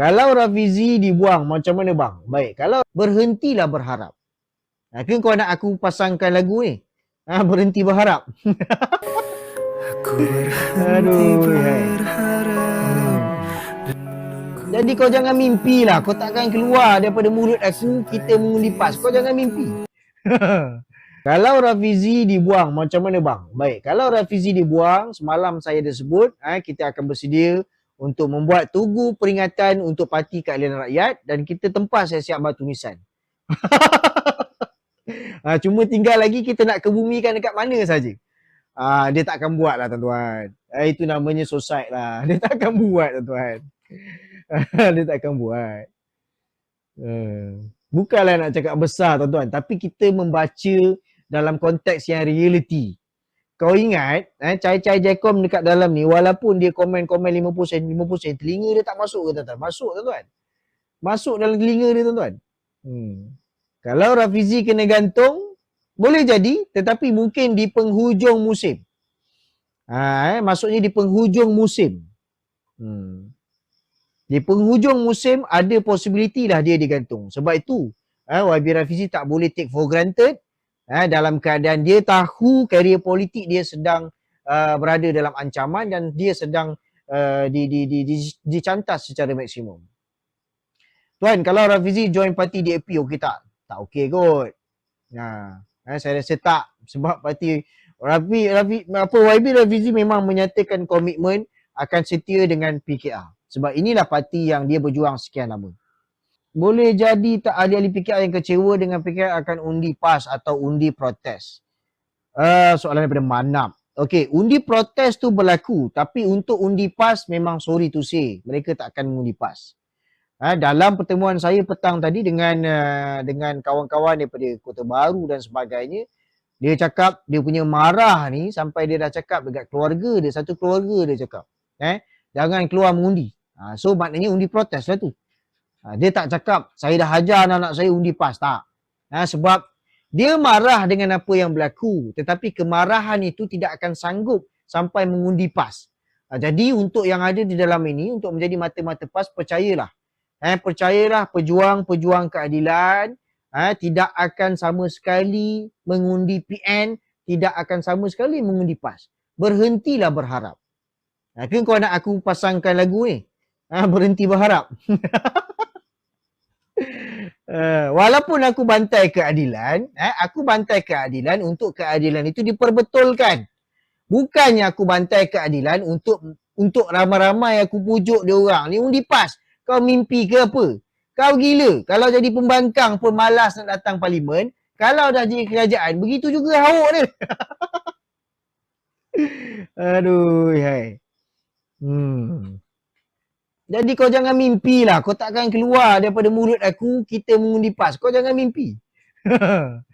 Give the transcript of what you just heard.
Kalau Rafizi dibuang macam mana bang? Baik, kalau berhentilah berharap. Ha, ke kau nak aku pasangkan lagu ni? Ha, berhenti berharap. Aku berhenti Aduh, berharap Jadi kau jangan mimpi lah. Kau takkan keluar daripada mulut aku, kita mengundi pas. Kau jangan mimpi. kalau Rafizi dibuang, macam mana bang? Baik, kalau Rafizi dibuang, semalam saya dah sebut, ha, kita akan bersedia untuk membuat tugu peringatan untuk Parti Keadilan Rakyat dan kita tempah siap-siap batu nisan. ha, cuma tinggal lagi kita nak kebumikan dekat mana saja. Ah, dia tak akan buat lah tuan-tuan. Ah, itu namanya society lah. Dia tak akan buat tuan-tuan. dia tak akan buat. Uh, bukanlah nak cakap besar tuan-tuan. Tapi kita membaca dalam konteks yang reality. Kau ingat, eh, cai-cai Jacom dekat dalam ni, walaupun dia komen-komen 50 sen, 50 sen, telinga dia tak masuk ke tuan-tuan? Masuk tuan-tuan. Masuk dalam telinga dia tuan-tuan. Hmm. Kalau Rafizi kena gantung, boleh jadi tetapi mungkin di penghujung musim. Ha, eh, maksudnya di penghujung musim. Hmm. Di penghujung musim ada possibility lah dia digantung. Sebab itu eh, YB Rafizi tak boleh take for granted eh, dalam keadaan dia tahu karier politik dia sedang uh, berada dalam ancaman dan dia sedang uh, di, di, di, di, dicantas secara maksimum. Tuan, kalau Rafizi join parti DAP okey tak? Tak okey kot. Nah, Eh, saya rasa tak sebab parti Rafi, Rafi, apa YB Rafizi memang menyatakan komitmen akan setia dengan PKR. Sebab inilah parti yang dia berjuang sekian lama. Boleh jadi tak ahli-ahli PKR yang kecewa dengan PKR akan undi PAS atau undi protes. Uh, soalan daripada Manap. Okey, undi protes tu berlaku tapi untuk undi PAS memang sorry to say. Mereka tak akan mengundi PAS. Ha, dalam pertemuan saya petang tadi dengan uh, dengan kawan-kawan daripada Kota Baru dan sebagainya, dia cakap dia punya marah ni sampai dia dah cakap dekat keluarga dia, satu keluarga dia cakap. Eh, jangan keluar mengundi. Ha, so maknanya undi protes lah tu. Ha, dia tak cakap saya dah hajar anak-anak saya undi PAS. Tak. Ha, sebab dia marah dengan apa yang berlaku. Tetapi kemarahan itu tidak akan sanggup sampai mengundi PAS. Ha, jadi untuk yang ada di dalam ini, untuk menjadi mata-mata PAS, percayalah eh, percayalah pejuang-pejuang keadilan eh, tidak akan sama sekali mengundi PN, tidak akan sama sekali mengundi PAS. Berhentilah berharap. Eh, ke kau nak aku pasangkan lagu ni? Eh, berhenti berharap. uh, walaupun aku bantai keadilan, eh, aku bantai keadilan untuk keadilan itu diperbetulkan. Bukannya aku bantai keadilan untuk untuk ramai-ramai aku pujuk dia orang. Ni undi PAS. Kau mimpi ke apa? Kau gila. Kalau jadi pembangkang pun malas nak datang parlimen. Kalau dah jadi kerajaan, begitu juga hauk dia. Aduh, hai. Hmm. Jadi kau jangan mimpi lah. Kau takkan keluar daripada mulut aku, kita mengundi pas. Kau jangan mimpi.